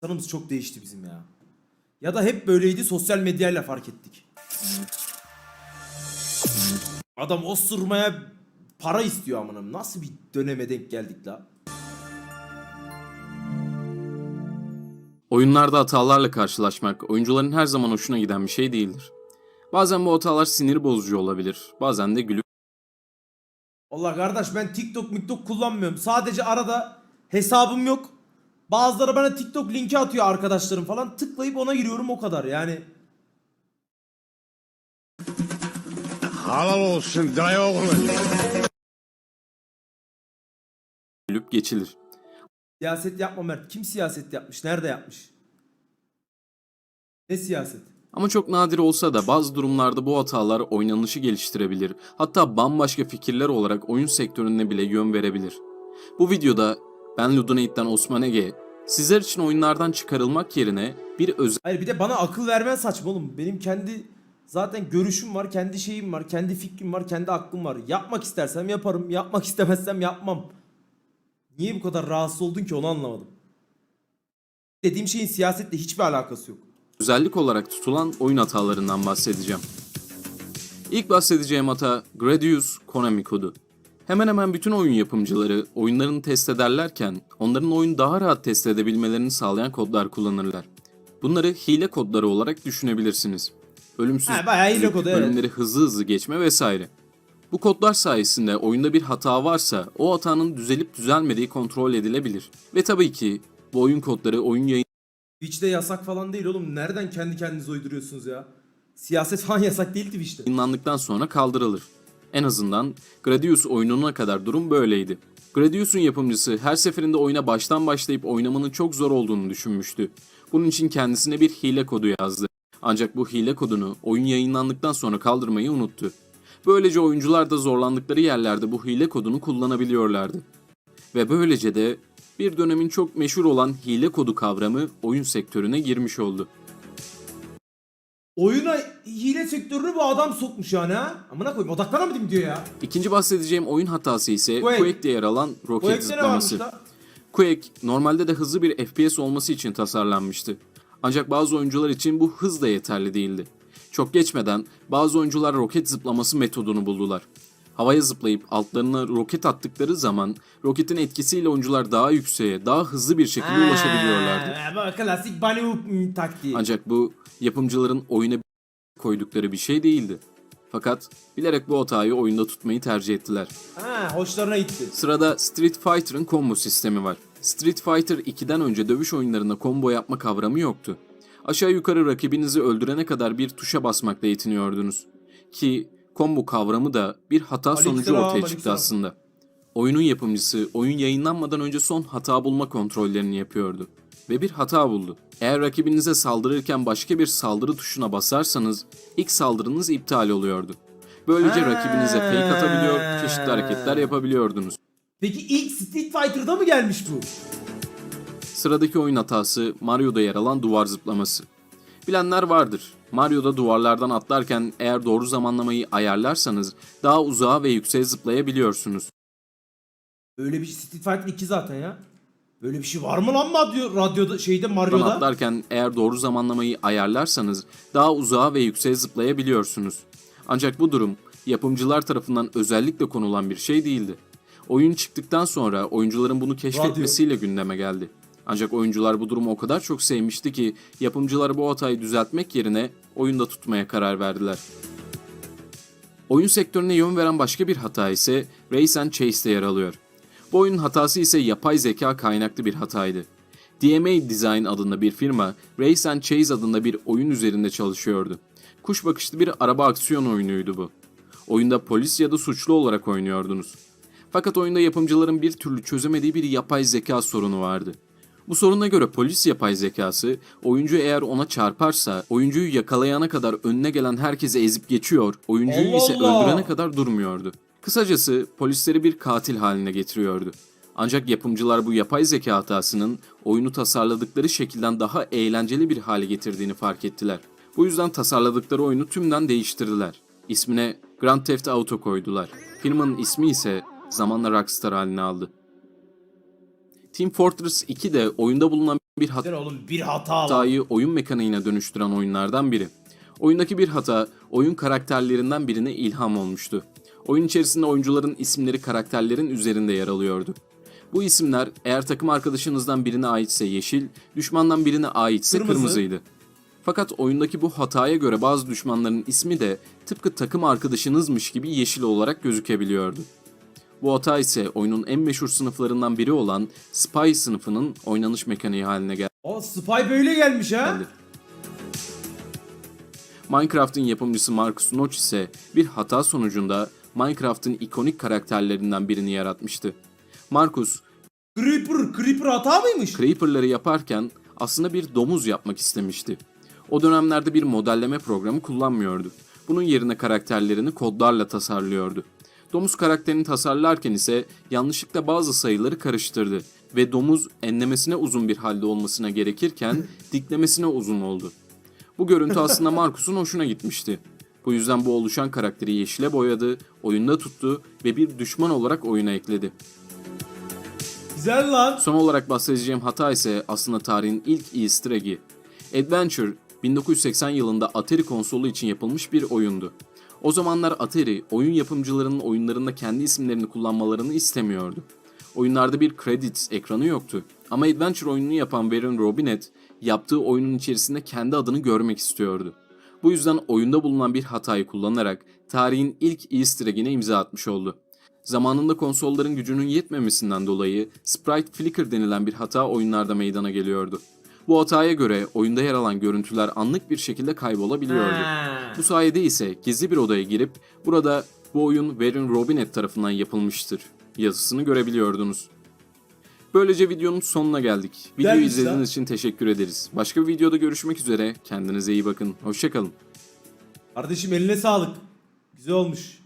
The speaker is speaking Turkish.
Sanımız çok değişti bizim ya. Ya da hep böyleydi sosyal medyayla fark ettik. Adam osurmaya para istiyor amınım. Nasıl bir döneme denk geldik la? Oyunlarda hatalarla karşılaşmak oyuncuların her zaman hoşuna giden bir şey değildir. Bazen bu hatalar sinir bozucu olabilir, bazen de gülüp Allah kardeş ben TikTok miktok kullanmıyorum. Sadece arada hesabım yok. Bazıları bana TikTok linki atıyor arkadaşlarım falan. Tıklayıp ona giriyorum o kadar yani. Halal olsun dayı oğlu. gülüp geçilir. Siyaset yapma Mert. Kim siyaset yapmış? Nerede yapmış? Ne siyaset? Ama çok nadir olsa da bazı durumlarda bu hatalar oynanışı geliştirebilir. Hatta bambaşka fikirler olarak oyun sektörüne bile yön verebilir. Bu videoda ben Ludonate'den Osman Ege, sizler için oyunlardan çıkarılmak yerine bir özel Hayır bir de bana akıl vermen saçma oğlum. Benim kendi zaten görüşüm var, kendi şeyim var, kendi fikrim var, kendi aklım var. Yapmak istersem yaparım, yapmak istemezsem yapmam. Niye bu kadar rahatsız oldun ki onu anlamadım. Dediğim şeyin siyasetle hiçbir alakası yok. özellik olarak tutulan oyun hatalarından bahsedeceğim. İlk bahsedeceğim hata Gradius Konami kodu. Hemen hemen bütün oyun yapımcıları oyunlarını test ederlerken onların oyunu daha rahat test edebilmelerini sağlayan kodlar kullanırlar. Bunları hile kodları olarak düşünebilirsiniz. Ölümsüz, Ha, bayağı hile kodu, evet. bölümleri hızlı hızlı geçme vesaire. Bu kodlar sayesinde oyunda bir hata varsa o hatanın düzelip düzelmediği kontrol edilebilir. Ve tabii ki bu oyun kodları oyun yayın Twitch'te yasak falan değil oğlum. Nereden kendi kendinize uyduruyorsunuz ya? Siyaset falan yasak değil Twitch'te. yayınlandıktan sonra kaldırılır. En azından Gradius oyununa kadar durum böyleydi. Gradius'un yapımcısı her seferinde oyuna baştan başlayıp oynamanın çok zor olduğunu düşünmüştü. Bunun için kendisine bir hile kodu yazdı. Ancak bu hile kodunu oyun yayınlandıktan sonra kaldırmayı unuttu. Böylece oyuncular da zorlandıkları yerlerde bu hile kodunu kullanabiliyorlardı. Ve böylece de bir dönemin çok meşhur olan hile kodu kavramı oyun sektörüne girmiş oldu. Oyuna hile sektörünü bu adam sokmuş yani ha. Amına koyayım odaklanamadım diyor ya. İkinci bahsedeceğim oyun hatası ise Quake. Quake'de yer alan roket zıplaması. Quake normalde de hızlı bir FPS olması için tasarlanmıştı. Ancak bazı oyuncular için bu hız da yeterli değildi. Çok geçmeden bazı oyuncular roket zıplaması metodunu buldular. Havaya zıplayıp altlarına roket attıkları zaman roketin etkisiyle oyuncular daha yükseğe, daha hızlı bir şekilde ulaşabiliyorlardı. Ha, bu klasik taktiği. Ancak bu yapımcıların oyuna koydukları bir şey değildi. Fakat bilerek bu hatayı oyunda tutmayı tercih ettiler. Ha, hoşlarına gitti. Sırada Street Fighter'ın combo sistemi var. Street Fighter 2'den önce dövüş oyunlarında combo yapma kavramı yoktu. Aşağı yukarı rakibinizi öldürene kadar bir tuşa basmakla yetiniyordunuz. Ki combo kavramı da bir hata sonucu Aleykümselam, ortaya çıktı aleykümselam. aslında. Oyunun yapımcısı oyun yayınlanmadan önce son hata bulma kontrollerini yapıyordu. Ve bir hata buldu. Eğer rakibinize saldırırken başka bir saldırı tuşuna basarsanız ilk saldırınız iptal oluyordu. Böylece Ha. rakibinize fake atabiliyor, çeşitli hareketler yapabiliyordunuz. Peki ilk Street Fighter'da mı gelmiş bu? Sıradaki oyun hatası Mario'da yer alan duvar zıplaması. Bilenler vardır. Mario'da duvarlardan atlarken eğer doğru zamanlamayı ayarlarsanız daha uzağa ve yükseğe zıplayabiliyorsunuz. Öyle bir Street Fighter 2 zaten ya. Böyle bir şey var mı lan radyo, radyoda şeyde Mario'da? atlarken eğer doğru zamanlamayı ayarlarsanız daha uzağa ve yükseğe zıplayabiliyorsunuz. Ancak bu durum yapımcılar tarafından özellikle konulan bir şey değildi. Oyun çıktıktan sonra oyuncuların bunu keşfetmesiyle gündeme geldi. Ancak oyuncular bu durumu o kadar çok sevmişti ki yapımcılar bu hatayı düzeltmek yerine oyunda tutmaya karar verdiler. Oyun sektörüne yön veren başka bir hata ise Race and Chase'de yer alıyor. Bu oyunun hatası ise yapay zeka kaynaklı bir hataydı. DMA Design adında bir firma, Race and Chase adında bir oyun üzerinde çalışıyordu. Kuş bakışlı bir araba aksiyon oyunuydu bu. Oyunda polis ya da suçlu olarak oynuyordunuz. Fakat oyunda yapımcıların bir türlü çözemediği bir yapay zeka sorunu vardı. Bu soruna göre polis yapay zekası, oyuncu eğer ona çarparsa, oyuncuyu yakalayana kadar önüne gelen herkesi ezip geçiyor, oyuncuyu Allah ise Allah! öldürene kadar durmuyordu. Kısacası polisleri bir katil haline getiriyordu. Ancak yapımcılar bu yapay zeka hatasının oyunu tasarladıkları şekilden daha eğlenceli bir hale getirdiğini fark ettiler. Bu yüzden tasarladıkları oyunu tümden değiştirdiler. İsmine Grand Theft Auto koydular. Firmanın ismi ise zamanla Rockstar halini aldı. Team Fortress 2 de oyunda bulunan bir Sen oğlum bir hata hatayı oyun mekaniğine dönüştüren oyunlardan biri. Oyundaki bir hata oyun karakterlerinden birine ilham olmuştu. Oyun içerisinde oyuncuların isimleri karakterlerin üzerinde yer alıyordu. Bu isimler eğer takım arkadaşınızdan birine aitse yeşil, düşmandan birine aitse Kırmızı. kırmızıydı. Fakat oyundaki bu hataya göre bazı düşmanların ismi de tıpkı takım arkadaşınızmış gibi yeşil olarak gözükebiliyordu. Bu hata ise oyunun en meşhur sınıflarından biri olan Spy sınıfının oynanış mekaniği haline geldi. Aa Spy böyle gelmiş ha. Minecraft'ın yapımcısı Marcus Notch ise bir hata sonucunda Minecraft'ın ikonik karakterlerinden birini yaratmıştı. Marcus, Creeper, Creeper hata mıymış? Creeper'ları yaparken aslında bir domuz yapmak istemişti. O dönemlerde bir modelleme programı kullanmıyordu. Bunun yerine karakterlerini kodlarla tasarlıyordu. Domuz karakterini tasarlarken ise yanlışlıkla bazı sayıları karıştırdı ve domuz enlemesine uzun bir halde olmasına gerekirken diklemesine uzun oldu. Bu görüntü aslında Markus'un hoşuna gitmişti. Bu yüzden bu oluşan karakteri yeşile boyadı, oyunda tuttu ve bir düşman olarak oyuna ekledi. Güzel lan. Son olarak bahsedeceğim hata ise aslında tarihin ilk easter egg'i. Adventure 1980 yılında Atari konsolu için yapılmış bir oyundu. O zamanlar Atari oyun yapımcılarının oyunlarında kendi isimlerini kullanmalarını istemiyordu. Oyunlarda bir credits ekranı yoktu. Ama Adventure oyununu yapan Warren Robinet yaptığı oyunun içerisinde kendi adını görmek istiyordu. Bu yüzden oyunda bulunan bir hatayı kullanarak tarihin ilk easter egg'ine imza atmış oldu. Zamanında konsolların gücünün yetmemesinden dolayı sprite flicker denilen bir hata oyunlarda meydana geliyordu. Bu hataya göre oyunda yer alan görüntüler anlık bir şekilde kaybolabiliyordu. Bu sayede ise gizli bir odaya girip burada bu oyun Warren Robinet tarafından yapılmıştır yazısını görebiliyordunuz. Böylece videonun sonuna geldik. Videoyu lan. izlediğiniz için teşekkür ederiz. Başka bir videoda görüşmek üzere. Kendinize iyi bakın. Hoşçakalın. Kardeşim eline sağlık. Güzel olmuş.